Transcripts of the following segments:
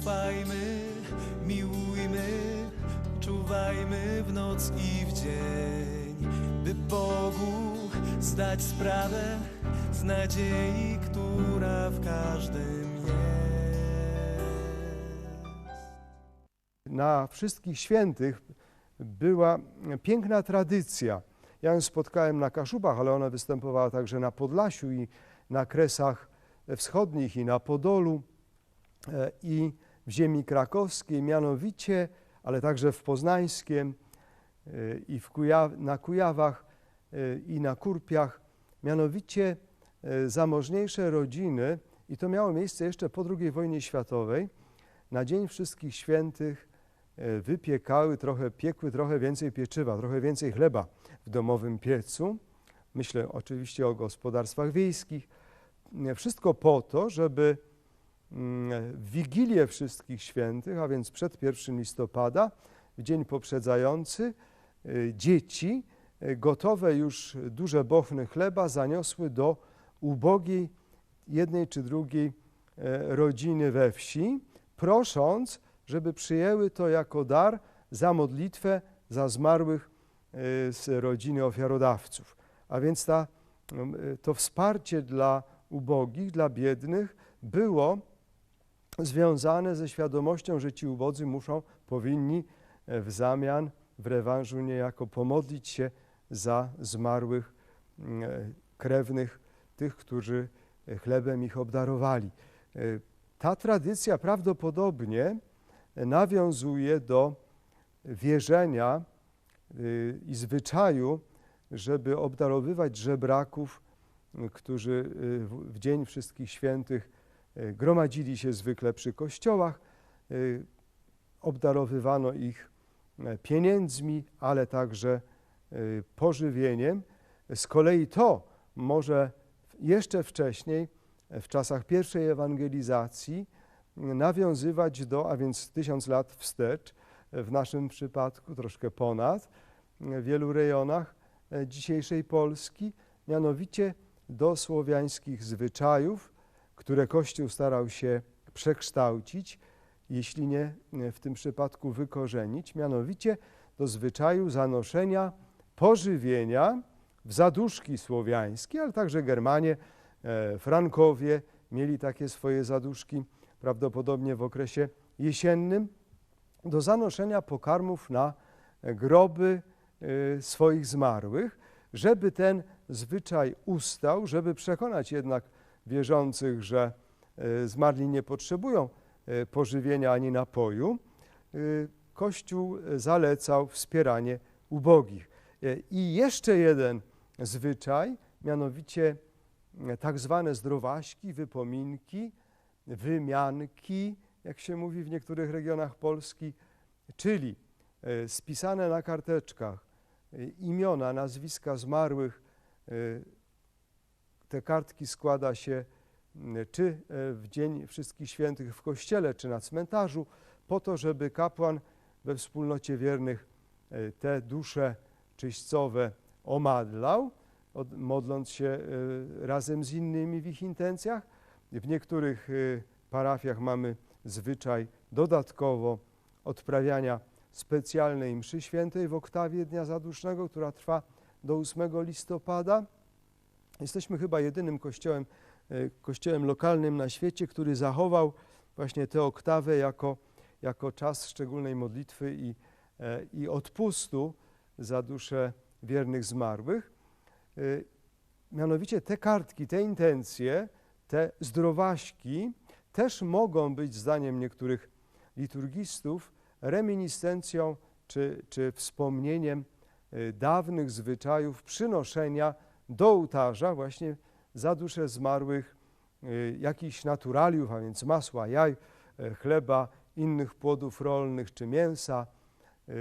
ufajmy, miłujmy, czuwajmy w noc i w dzień, by Bogu zdać sprawę z nadziei, która w każdym jest. na wszystkich świętych była piękna tradycja. Ja ją spotkałem na Kaszubach, ale ona występowała także na Podlasiu i na Kresach Wschodnich i na Podolu e, i w ziemi krakowskiej, mianowicie, ale także w Poznańskiem e, i w Kuja, na Kujawach e, i na Kurpiach, mianowicie e, zamożniejsze rodziny, i to miało miejsce jeszcze po II wojnie światowej, na Dzień Wszystkich Świętych wypiekały trochę, piekły trochę więcej pieczywa, trochę więcej chleba w domowym piecu. Myślę oczywiście o gospodarstwach wiejskich. Wszystko po to, żeby w Wigilię Wszystkich Świętych, a więc przed 1 listopada, w dzień poprzedzający, e, dzieci e, gotowe już duże bochny chleba zaniosły do ubogiej jednej czy drugiej e, rodziny we wsi, prosząc, żeby przyjęły to jako dar za modlitwę za zmarłych e, z rodziny ofiarodawców. A więc ta, m, e, to wsparcie dla ubogich, dla biednych było związane ze świadomością, że ci ubodzy muszą, powinni e, w zamian, w rewanżu niejako pomodlić się za zmarłych m, e, krewnych, tych, którzy e, chlebem ich obdarowali. Ta tradycja prawdopodobnie nawiązuje do wierzenia i zwyczaju, żeby obdarowywać żebraków, którzy w- Dzień Wszystkich Świętych gromadzili się zwykle przy kościołach. Y, Obdarowywano ich e, pieniędzmi, ale także pożywieniem. Z kolei to może jeszcze wcześniej, w czasach pierwszej ewangelizacji, nawiązywać do, a więc tysiąc lat wstecz, w naszym przypadku troszkę ponad, w wielu rejonach e, dzisiejszej Polski, mianowicie do słowiańskich zwyczajów, które Kościół starał się przekształcić, jeśli nie w tym przypadku wykorzenić, mianowicie do zwyczaju zanoszenia pożywienia w zaduszki słowiańskie, ale także Germanie, e, Frankowie mieli takie swoje zaduszki, prawdopodobnie w okresie jesiennym, do zanoszenia pokarmów na groby e, swoich zmarłych, żeby ten zwyczaj ustał, żeby przekonać jednak wierzących, że e, zmarli nie potrzebują e, pożywienia ani napoju, e, Kościół zalecał wspieranie ubogich. I jeszcze jeden zwyczaj, mianowicie tak zwane zdrowaśki, wypominki, wymianki, jak się mówi w niektórych regionach Polski, czyli spisane na karteczkach imiona, nazwiska zmarłych. Te kartki składa się m, czy e, w Dzień Wszystkich Świętych w kościele, czy na cmentarzu, po to, żeby kapłan we wspólnocie wiernych e, te dusze czyścowe omadlał, od- modląc się e, razem z innymi w ich intencjach. W niektórych parafiach mamy zwyczaj dodatkowo odprawiania specjalnej mszy świętej w oktawie Dnia Zadusznego, która trwa do 8 listopada. Jesteśmy chyba jedynym kościołem, e, kościołem lokalnym na świecie, który zachował właśnie tę oktawę jako, jako czas szczególnej modlitwy i, e, i odpustu za dusze wiernych zmarłych. E, Mianowicie te kartki, te intencje, te zdrowaśki też mogą być, zdaniem niektórych liturgistów, reminiscencją czy, czy wspomnieniem dawnych zwyczajów przynoszenia do ołtarza właśnie za dusze zmarłych e, jakichś naturaliów, a więc masła, jaj, e, chleba, innych płodów rolnych czy mięsa, e,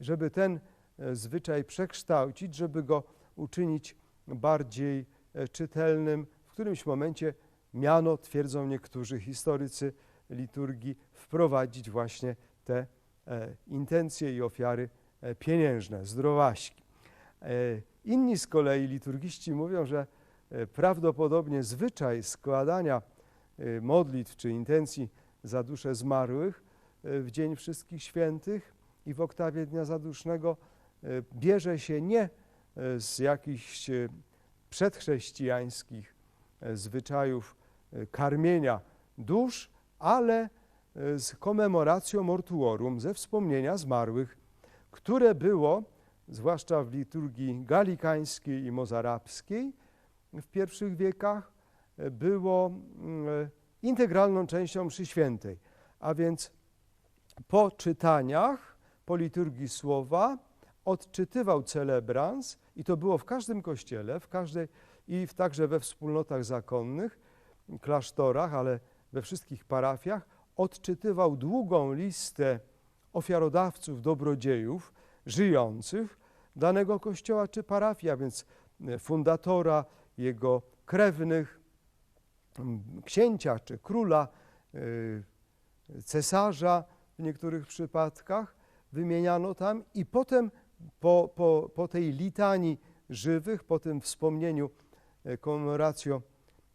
żeby ten e, zwyczaj przekształcić, żeby go uczynić bardziej e, czytelnym. W którymś momencie miano, twierdzą niektórzy historycy liturgii, wprowadzić właśnie te e, intencje i ofiary e, pieniężne, zdrowaśki. Inni z kolei liturgiści mówią, że e, prawdopodobnie zwyczaj składania e, modlitw czy intencji za duszę zmarłych e, w Dzień Wszystkich Świętych i w oktawie Dnia Zadusznego bierze się nie z jakichś przedchrześcijańskich zwyczajów karmienia dusz, ale z komemoracją mortuorum, ze wspomnienia zmarłych, które było, zwłaszcza w liturgii galikańskiej i mozarabskiej w pierwszych wiekach, e, było mm, e, integralną częścią mszy świętej. A więc po czytaniach, po liturgii słowa odczytywał celebrans i to było w każdym kościele, w każdej i w, także we wspólnotach zakonnych, klasztorach, ale we wszystkich parafiach, odczytywał długą listę ofiarodawców, dobrodziejów żyjących danego kościoła czy parafii, a więc e, fundatora, jego krewnych, księcia czy króla, y, cesarza w niektórych przypadkach wymieniano tam i potem po, po, po tej litanii żywych, po tym wspomnieniu e, commemoratio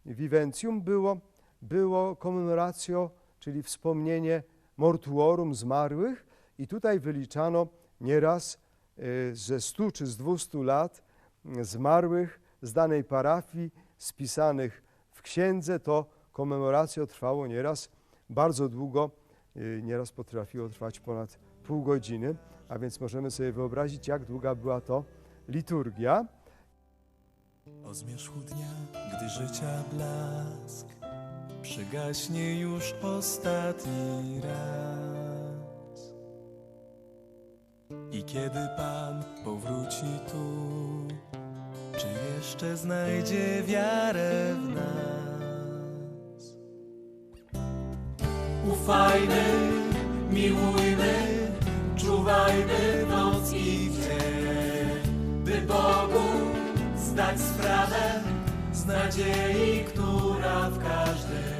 viventium było, było commemoratio, czyli wspomnienie mortuorum zmarłych i tutaj wyliczano nieraz e, ze 100 czy z 200 lat m, zmarłych z danej parafii spisanych w księdze, to komemoracja trwało nieraz bardzo długo, y, nieraz potrafiło trwać ponad pół godziny, a więc możemy sobie wyobrazić, jak długa była to liturgia. O zmierzchu dnia, gdy życia blask przygaśnie już ostatni raz. I kiedy Pan powróci tu, czy jeszcze znajdzie wiarę w nas? Ufajmy, miłujmy, czuwajmy noc i dzień, by Bogu zdać sprawę z nadziei, która w każdym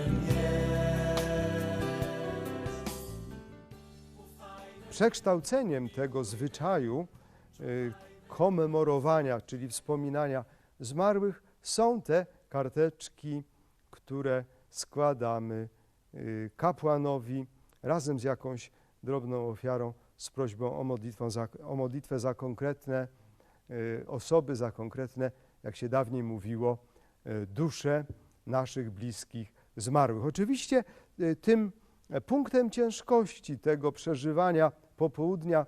Przekształceniem tego zwyczaju y, komemorowania, czyli wspominania zmarłych, są te karteczki, które składamy y, kapłanowi razem z jakąś drobną ofiarą z prośbą o, modlitwę za, o modlitwę za konkretne y, osoby, za konkretne, jak się dawniej mówiło, dusze naszych bliskich zmarłych. Oczywiście tym punktem ciężkości tego przeżywania popołudnia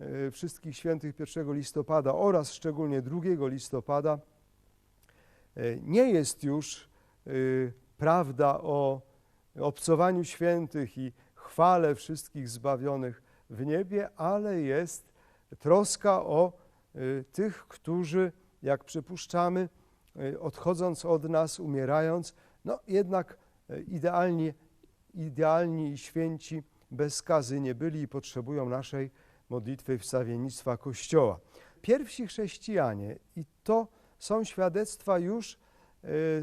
y, Wszystkich Świętych 1 listopada oraz szczególnie 2 listopada y, nie jest już y, prawda o obcowaniu świętych i chwale wszystkich zbawionych w niebie, ale jest troska o tych, którzy, jak przypuszczamy, odchodząc od nas, umierając, no jednak idealnie, idealni i święci bez skazy nie byli i potrzebują naszej modlitwy wstawiennictwa Kościoła. Pierwsi chrześcijanie, i to są świadectwa już y,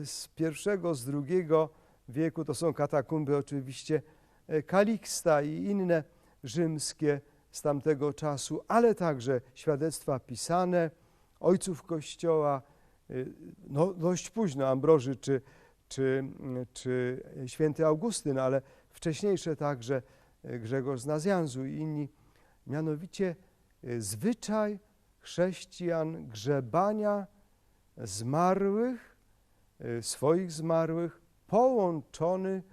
z pierwszego, z drugiego wieku, to są katakumby oczywiście e, Kaliksta i inne rzymskie z tamtego czasu, ale także świadectwa pisane ojców Kościoła, y, no dość późno, Ambroży czy, czy, czy święty Augustyn, ale wcześniejsze także e, Grzegorz z Nazjanzu. I inni. Mianowicie e, zwyczaj chrześcijan grzebania zmarłych, e, swoich zmarłych, połączony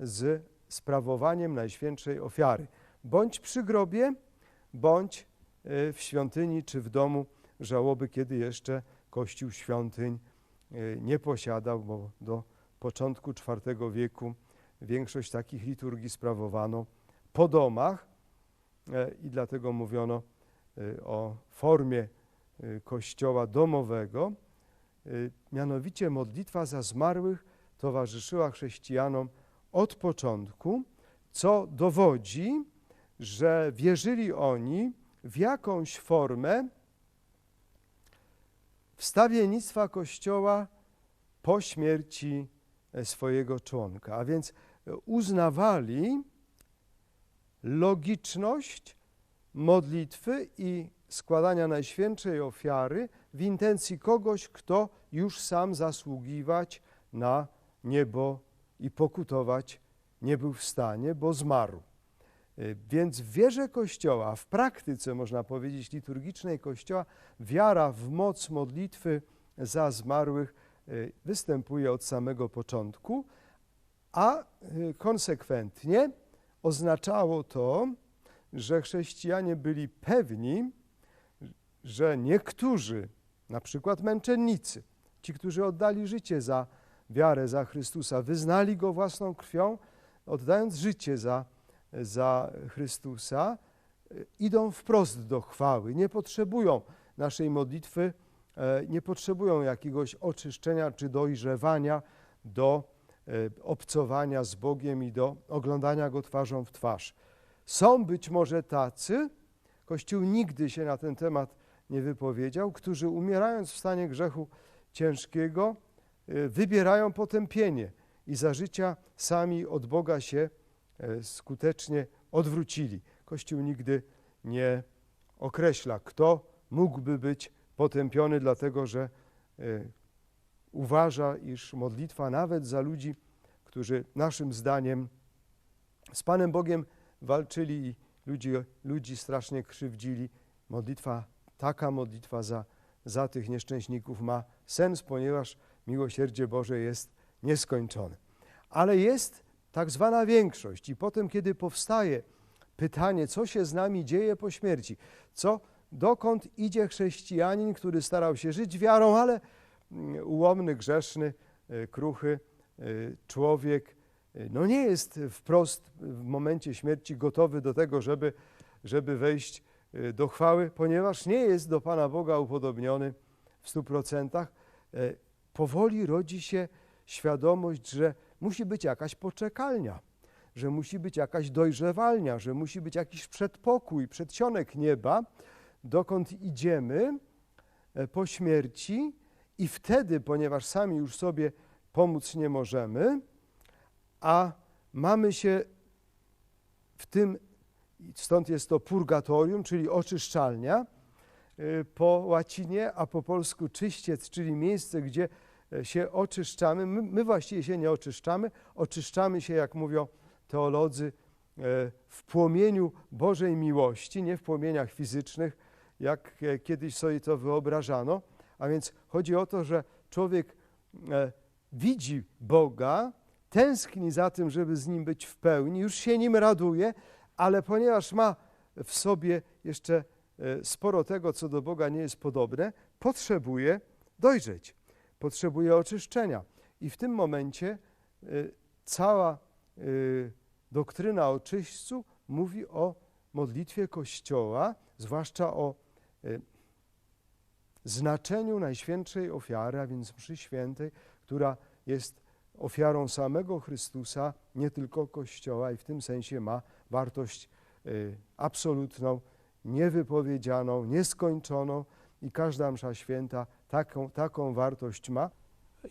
z sprawowaniem Najświętszej Ofiary, bądź przy grobie, bądź e, w świątyni czy w domu. Żałoby, kiedy jeszcze Kościół świątyń e, nie posiadał, bo do początku IV wieku większość takich liturgii sprawowano po domach e, i dlatego mówiono e, o formie e, kościoła domowego. Mianowicie modlitwa za zmarłych towarzyszyła chrześcijanom od początku, co dowodzi, że wierzyli oni w jakąś formę wstawiennictwa Kościoła po śmierci swojego członka. A więc uznawali logiczność modlitwy i składania Najświętszej Ofiary w intencji kogoś, kto już sam zasługiwać na niebo i pokutować nie był w stanie, bo zmarł. Y, Więc w wierze Kościoła, w praktyce można powiedzieć liturgicznej Kościoła, wiara w moc modlitwy za zmarłych y, występuje od samego początku, a y, konsekwentnie oznaczało to, że chrześcijanie byli pewni, że niektórzy, na przykład męczennicy, ci, którzy oddali życie za wiarę, za Chrystusa, wyznali Go własną krwią, oddając życie za, za Chrystusa, y, idą wprost do chwały, nie potrzebują naszej modlitwy, e, nie potrzebują jakiegoś oczyszczenia czy dojrzewania do e, obcowania z Bogiem i do oglądania Go twarzą w twarz. Są być może tacy, Kościół nigdy się na ten temat nie wypowiedział, którzy umierając w stanie grzechu ciężkiego, y, wybierają potępienie i za życia sami od Boga się e, skutecznie odwrócili. Kościół nigdy nie określa, kto mógłby być potępiony, dlatego że e, uważa, iż modlitwa nawet za ludzi, którzy naszym zdaniem z Panem Bogiem walczyli i ludzi, ludzi strasznie krzywdzili, modlitwa, taka modlitwa za, za tych nieszczęśników ma sens, ponieważ miłosierdzie Boże jest nieskończone. Ale jest tak zwana większość, i potem, kiedy powstaje pytanie, co się z nami dzieje po śmierci, co, dokąd idzie chrześcijanin, który starał się żyć wiarą, ale ułomny, grzeszny, y, kruchy y, człowiek, y, no nie jest wprost w momencie śmierci gotowy do tego, żeby, żeby wejść do chwały, ponieważ nie jest do Pana Boga upodobniony w stu procentach. E, Powoli rodzi się świadomość, że musi być jakaś poczekalnia, że musi być jakaś dojrzewalnia, że musi być jakiś przedpokój, przedsionek nieba, dokąd idziemy e, po śmierci i wtedy, ponieważ sami już sobie pomóc nie możemy, a mamy się w tym, stąd jest to purgatorium, czyli oczyszczalnia y, po łacinie, a po polsku czyściec, czyli miejsce, gdzie e, się oczyszczamy. My, my właściwie się nie oczyszczamy, oczyszczamy się, jak mówią teolodzy, e, w płomieniu Bożej miłości, nie w płomieniach fizycznych, jak e, kiedyś sobie to wyobrażano. A więc chodzi o to, że człowiek e, widzi Boga, tęskni za tym, żeby z Nim być w pełni, już się Nim raduje, ale ponieważ ma w sobie jeszcze e, sporo tego, co do Boga nie jest podobne, potrzebuje dojrzeć, potrzebuje oczyszczenia. I w tym momencie e, cała doktryna o czyśćcu mówi o modlitwie Kościoła, zwłaszcza o znaczeniu Najświętszej ofiary, a więc mszy świętej, która jest ofiarą samego Chrystusa, nie tylko Kościoła i w tym sensie ma wartość y, absolutną, niewypowiedzianą, nieskończoną i każda msza święta taką, taką wartość ma.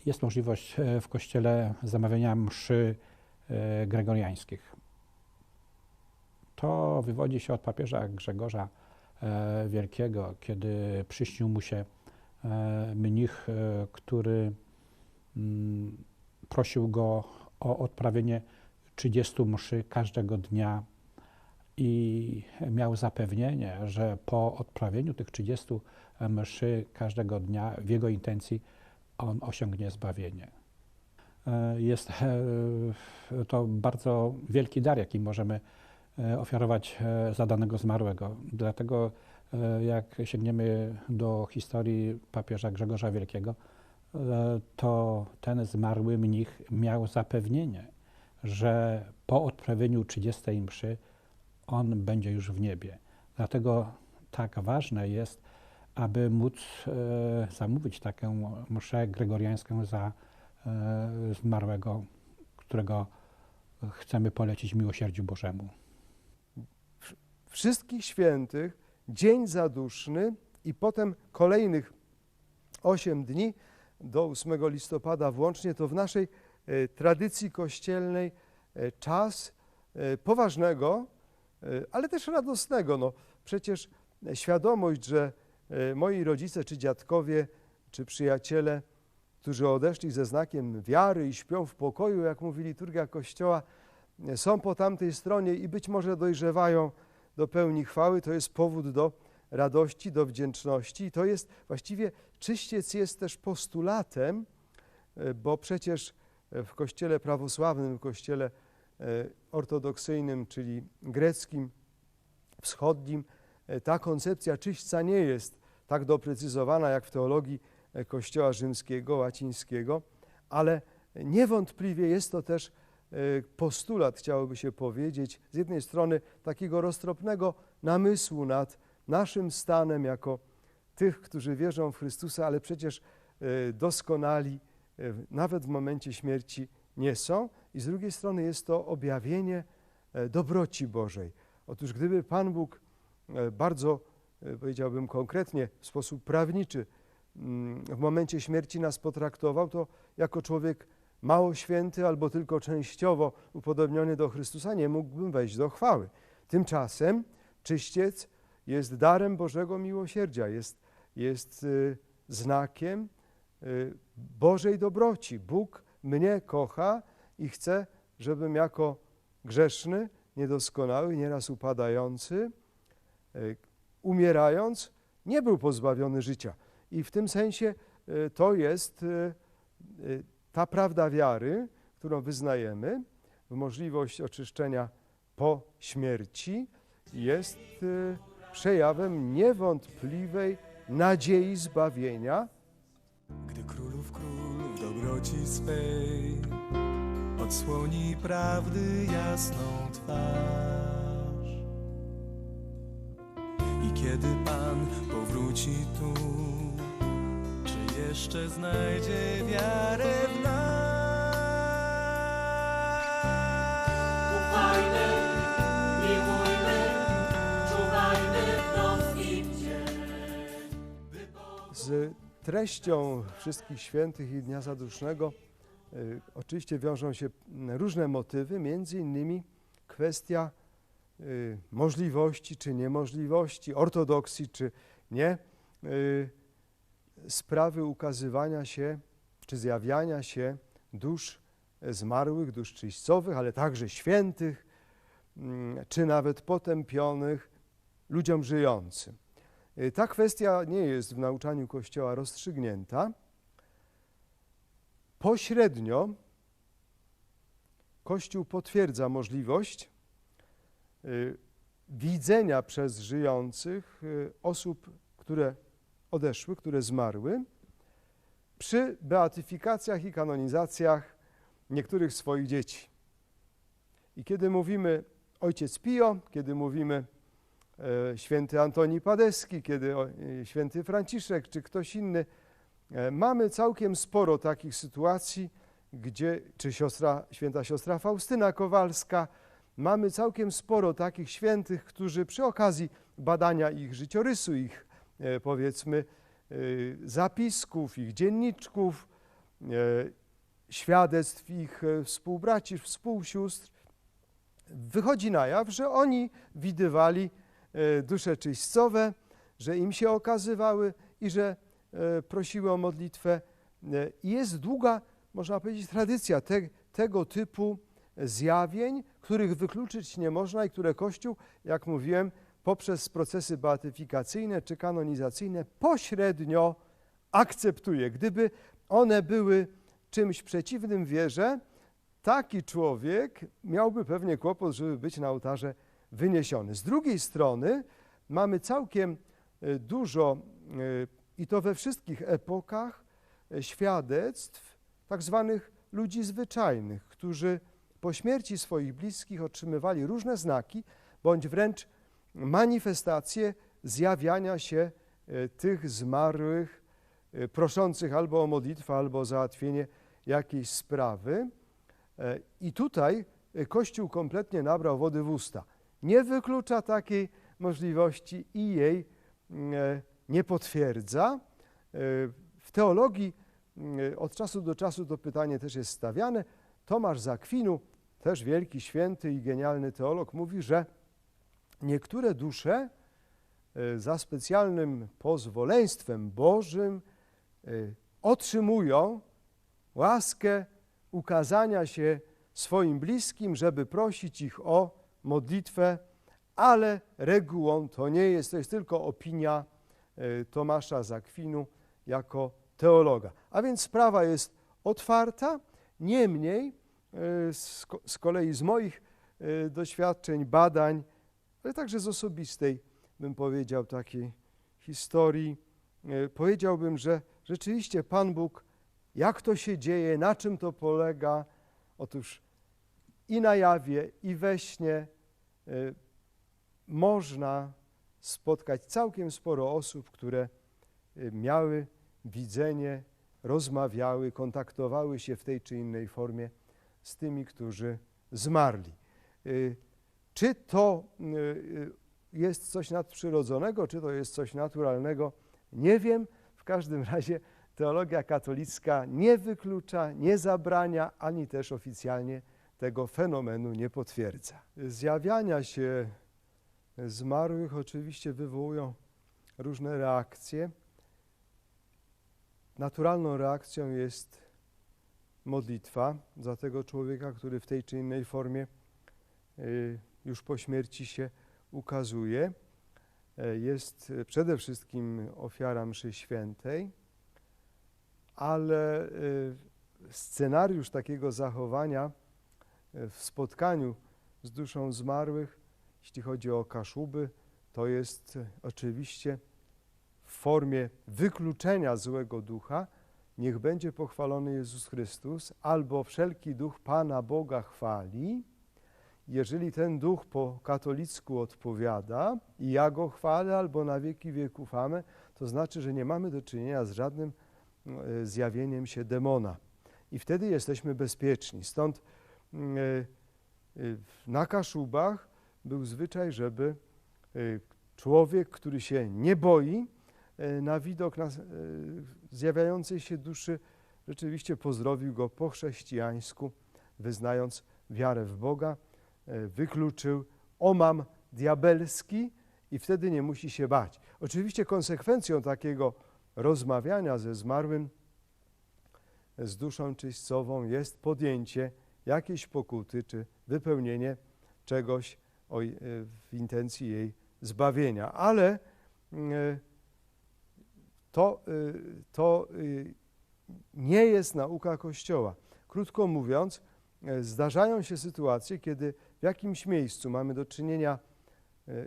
Jest możliwość e, w kościele zamawiania mszy e, gregoriańskich. To wywodzi się od papieża Grzegorza Wielkiego, kiedy przyśnił mu się e, mnich, e, który mm, prosił go o odprawienie 30 mszy każdego dnia i miał zapewnienie, że po odprawieniu tych 30 mszy każdego dnia w jego intencji on osiągnie zbawienie. E, Jest e, to bardzo wielki dar, jaki możemy e, ofiarować e, za danego zmarłego. Dlatego, e, jak sięgniemy do historii papieża Grzegorza Wielkiego, e, to ten zmarły mnich miał zapewnienie, że po odprawieniu 30 mszy on będzie już w niebie. Dlatego tak ważne jest, aby móc e, zamówić taką mszę gregoriańską za e, zmarłego, którego chcemy polecić miłosierdziu Bożemu. Wszystkich świętych, dzień zaduszny i potem kolejnych 8 dni do 8 listopada włącznie, to w naszej e, tradycji kościelnej e, czas e, poważnego, ale też radosnego. No, przecież świadomość, że moi rodzice czy dziadkowie, czy przyjaciele, którzy odeszli ze znakiem wiary i śpią w pokoju, jak mówi liturgia Kościoła, są po tamtej stronie i być może dojrzewają do pełni chwały, to jest powód do radości, do wdzięczności. I to jest właściwie czyściec jest też postulatem, e, bo przecież w kościele prawosławnym, w kościele e, ortodoksyjnym, czyli greckim, wschodnim, e, ta koncepcja czyśćca nie jest tak doprecyzowana jak w teologii kościoła rzymskiego, łacińskiego, ale niewątpliwie jest to też postulat, chciałoby się powiedzieć, z jednej strony takiego roztropnego namysłu nad naszym stanem jako tych, którzy wierzą w Chrystusa, ale przecież e, doskonali e, nawet w momencie śmierci nie są. I z drugiej strony jest to objawienie e, dobroci Bożej. Otóż gdyby Pan Bóg bardzo, powiedziałbym konkretnie, w sposób prawniczy mm, w momencie śmierci nas potraktował, to jako człowiek mało święty albo tylko częściowo upodobniony do Chrystusa nie mógłbym wejść do chwały. Tymczasem czyściec jest darem Bożego miłosierdzia, jest, jest y, znakiem y, Bożej dobroci. Bóg mnie kocha i chce, żebym jako grzeszny, niedoskonały, nieraz upadający, y, umierając, nie był pozbawiony życia. I w tym sensie to jest ta prawda wiary, którą wyznajemy, w możliwość oczyszczenia po śmierci, jest przejawem niewątpliwej nadziei zbawienia. Gdy królów król w dobroci swej odsłoni prawdy jasną twarz. I kiedy Pan powróci tu, jeszcze znajdzie wiarę w nas? Ufajmy, miłujmy, czuwajmy w. Z treścią wszystkich świętych i Dnia Zadusznego y, oczywiście wiążą się różne motywy, między innymi kwestia y, możliwości czy niemożliwości, ortodoksji czy nie, y, sprawy ukazywania się czy zjawiania się dusz zmarłych, dusz czyścowych, ale także świętych, mm, czy nawet potępionych ludziom żyjącym. Y, Ta kwestia nie jest w nauczaniu Kościoła rozstrzygnięta. Pośrednio Kościół potwierdza możliwość y, widzenia przez żyjących osób, które odeszły, które zmarły, przy beatyfikacjach i kanonizacjach niektórych swoich dzieci. I kiedy mówimy Ojciec Pio, kiedy mówimy e, święty Antoni Padeski, kiedy e, święty Franciszek czy ktoś inny, e, mamy całkiem sporo takich sytuacji, gdzie, czy siostra, święta siostra Faustyna Kowalska, mamy całkiem sporo takich świętych, którzy przy okazji badania ich życiorysu, ich powiedzmy e, zapisków, ich dzienniczków, e, świadectw ich e, współbraci, współsióstr, wychodzi na jaw, że oni widywali e, dusze czyścowe, że im się okazywały i że e, prosiły o modlitwę. E, I Jest długa, można powiedzieć, tradycja te, tego typu zjawień, których wykluczyć nie można i które Kościół, jak mówiłem, poprzez procesy beatyfikacyjne czy kanonizacyjne pośrednio akceptuje. Gdyby one były czymś przeciwnym wierze, taki człowiek miałby pewnie kłopot, żeby być na ołtarze wyniesiony. Z drugiej strony mamy całkiem e, dużo, e, i to we wszystkich epokach, e, świadectw tak zwanych ludzi zwyczajnych, którzy po śmierci swoich bliskich otrzymywali różne znaki, bądź wręcz manifestacje zjawiania się tych zmarłych, proszących albo o modlitwę, albo o załatwienie jakiejś sprawy. E, I tutaj e, Kościół kompletnie nabrał wody w usta. Nie wyklucza takiej możliwości i jej mm, e, nie potwierdza. W teologii mm, od czasu do czasu to pytanie też jest stawiane. Tomasz Zakwinu, też wielki, święty i genialny teolog, mówi, że niektóre dusze za specjalnym pozwoleństwem Bożym otrzymują łaskę ukazania się swoim bliskim, żeby prosić ich o modlitwę, ale regułą to nie jest, to jest tylko opinia e, Tomasza z Akwinu jako teologa. A więc sprawa jest otwarta, niemniej e, z, ko- z kolei z moich e, doświadczeń, badań, ale także z osobistej, bym powiedział, takiej historii, e, powiedziałbym, że rzeczywiście Pan Bóg, jak to się dzieje, na czym to polega, otóż i na jawie, i we śnie e, można spotkać całkiem sporo osób, które e, miały widzenie, rozmawiały, kontaktowały się w tej czy innej formie z tymi, którzy zmarli. Czy to y, y, jest coś nadprzyrodzonego, czy to jest coś naturalnego, nie wiem. W każdym razie teologia katolicka nie wyklucza, nie zabrania, ani też oficjalnie tego fenomenu nie potwierdza. Zjawiania się zmarłych oczywiście wywołują różne reakcje. Naturalną reakcją jest modlitwa za tego człowieka, który w tej czy innej formie y, już po śmierci się ukazuje. E, Jest e, przede wszystkim ofiara mszy świętej, ale y, scenariusz takiego zachowania e, w spotkaniu z duszą zmarłych, jeśli chodzi o kaszuby, to jest e, oczywiście w formie wykluczenia złego ducha, niech będzie pochwalony Jezus Chrystus, albo wszelki duch Pana Boga chwali. Jeżeli ten duch po katolicku odpowiada i ja go chwalę, albo na wieki wieków amen, to znaczy, że nie mamy do czynienia z żadnym e, zjawieniem się demona. I wtedy jesteśmy bezpieczni. Stąd mm, e, e, na Kaszubach był zwyczaj, żeby człowiek, który się nie boi, na widok zjawiającej się duszy, rzeczywiście pozdrowił go po chrześcijańsku, wyznając wiarę w Boga, wykluczył omam diabelski i wtedy nie musi się bać. Oczywiście konsekwencją takiego rozmawiania ze zmarłym z duszą czyścową jest podjęcie jakiejś pokuty czy wypełnienie czegoś e, w intencji jej zbawienia. Ale e, to, to nie jest nauka Kościoła. Krótko mówiąc, e, zdarzają się sytuacje, kiedy w jakimś miejscu mamy do czynienia, e,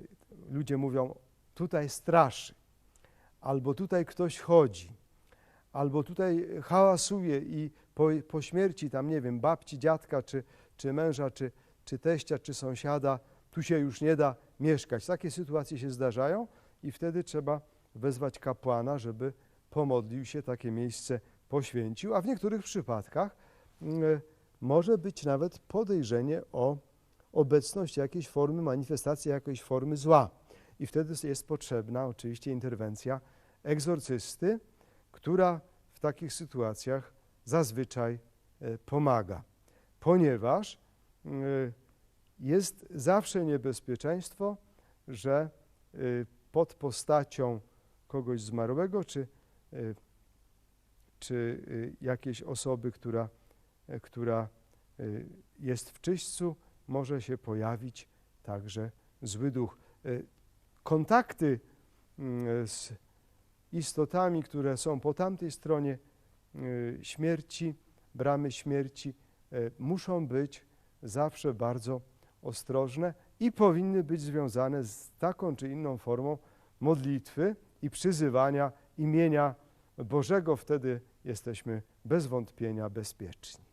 ludzie mówią, tutaj straszy, albo tutaj ktoś chodzi, albo tutaj hałasuje i po, po śmierci tam, nie wiem, babci, dziadka, czy, czy męża, czy, czy teścia, czy sąsiada, tu się już nie da mieszkać. Takie sytuacje się zdarzają i wtedy trzeba wezwać kapłana, żeby pomodlił się, takie miejsce poświęcił, a w niektórych przypadkach mm, może być nawet podejrzenie o obecność jakiejś formy manifestacji, jakiejś formy zła. I wtedy jest potrzebna oczywiście interwencja egzorcysty, która w takich sytuacjach zazwyczaj e, pomaga, ponieważ mm, jest zawsze niebezpieczeństwo, że y, pod postacią kogoś zmarłego, czy, czy jakiejś osoby, która, e, która jest w czyśćcu, może się pojawić także zły duch. Y, Kontakty mm, z istotami, które są po tamtej stronie y, śmierci, bramy śmierci, muszą być zawsze bardzo ostrożne i powinny być związane z taką czy inną formą modlitwy i przyzywania imienia Bożego. Wtedy jesteśmy bez wątpienia bezpieczni.